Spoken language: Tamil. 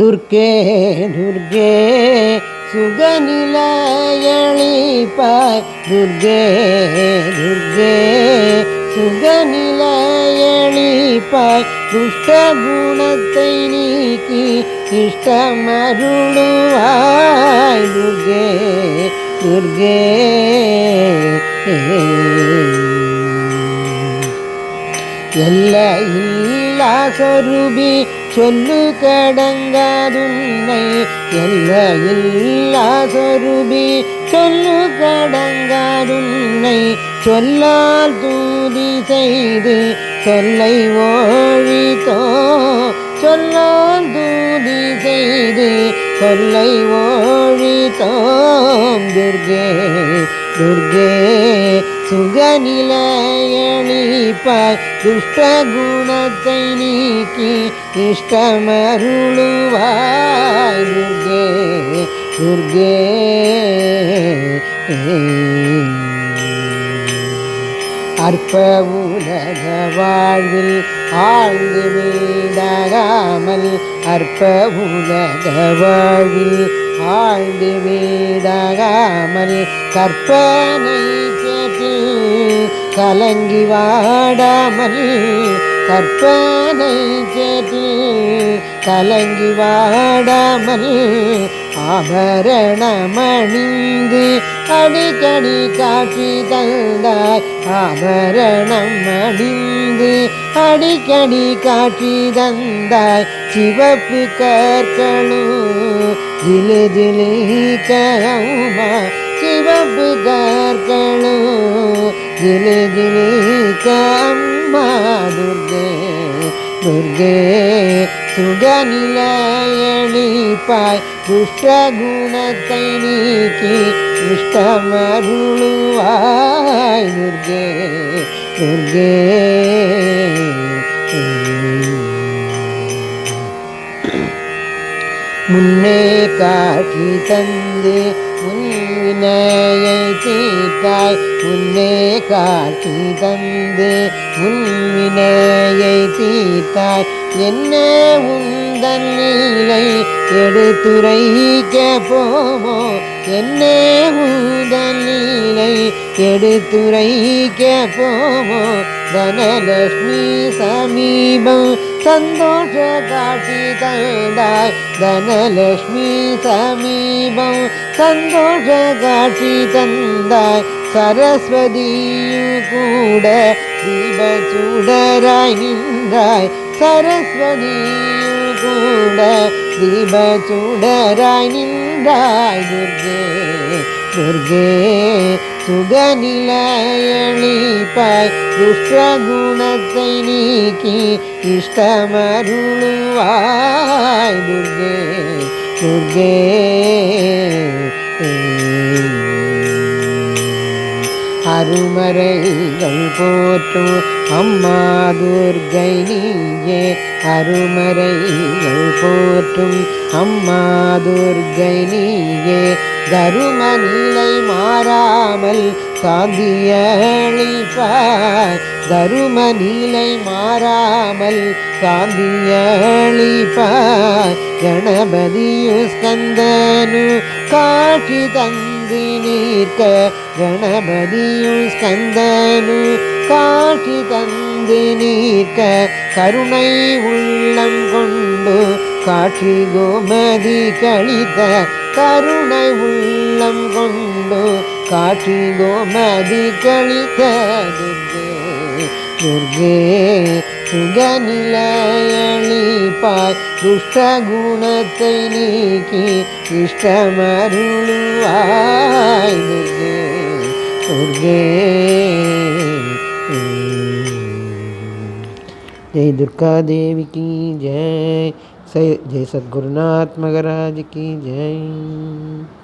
துர்க்கே துர்க்கே சுகநிலையளிப்பாய் துர்க்கே துர்க்கே சுகநிலையளிப்பாய் துஷ்ட குணத்தை நீக்கி இஷ்டமருளுவாய். துர்கே துர்கே எல்ல இல்லா சொருபி சொல்லு கடங்காதுன்னை எல்ல இல்லா சொருபி சொல்லு கடங்காதுன்னை சொல்லால் தூதி செய்து சொல்லை ஓழித்தோ. சொல்லால் தூதி செய்து சொல்லை ஓழித்தோம். துர்கே துர்கே சுகநிலையணிப்பாய் துஷ்ட குணத்தை நீக்கி இஷ்டமருளுவாய். துர்கே துர்கே. அற்ப உலக வாழ்வில் ஆழ்ந்து வீடாகாமல் அற்ப உலக வாழ்வில் ஆழ்ந்து வீடாகாமல் கற்பனை கலங்கி வாடாமல் கற்பனை சேற்றில் கலங்கி வாடாமல் ஆபரணமணிந்து அடிக்கடி காட்சி தந்தாய். ஆபரணம் அணிந்து அடிக்கடி காட்சி தந்தாய். சிவப்பு கற்களும் ஜிலு ஜிலு கவுமா சிவப்பு கற்கள் ஜிலு ஜிலு கம்மா துர்கே துர்கே சுகநிலையணிப்பாய் துஷ்ட குணத்தை நீக்கி இஷ்டமருளுவாய் துர்கே துர்கே முன்னே காட்சி தந்து முன் முன்வினையை தீட்டாய் உன்னே காட்டி தந்து உன்வினையை தீட்டாய் என்ன உந்தன் நீலை எடுத்துரைக்க போமோ? என்ன உந்தன் நீலை எடுத்துரைக்க போமோ? தனலட்சுமி சமீபம் सन्तोषकाशि तदा धनलक्ष्मी समीपं सन्तोषकाशि तन्दा सरस्वती कूड दीपचूरा निय सरस्वती कूड दीपचूडरानि दुर्गे துர்கே துர்கே சுகநிலையணிப்பாய் துஷ்டகுணத்தை நீக்கி இஷ்டமருளுவாய். துர்கே துர்கே அருமறைகள் போற்றும் அம்மா துர்கை நீயே. அருமறைகள் போற்றும் அம்மா துர்கை நீயே. தரும நிலை மாறாமல் சாந்தியளிப்பாய் தரும நிலை மாறாமல் சாந்தியளிப்பாய் கணபதியு ஸ்கந்தனு காட்சி தந்தி நீர்க்க கணபதியு ஸ்கந்தனு காட்சி தந்தி நீர்க்க கருணை உள்ளம் கொண்டு காட்சி கோமதி கழித்த கருணை உள்ளம் கொண்டு காட்சி கோமதி கழித்தது துர்கே சுகநிலையளிப்பாய் துஷ்ட குணத்தை நீக்கி இஷ்டமருளுவாய் துர்கே துர்கே ஜெய் துர்கா தேவிக்கு ஜெய். जय सदगुरुनाथ महाराज की जय।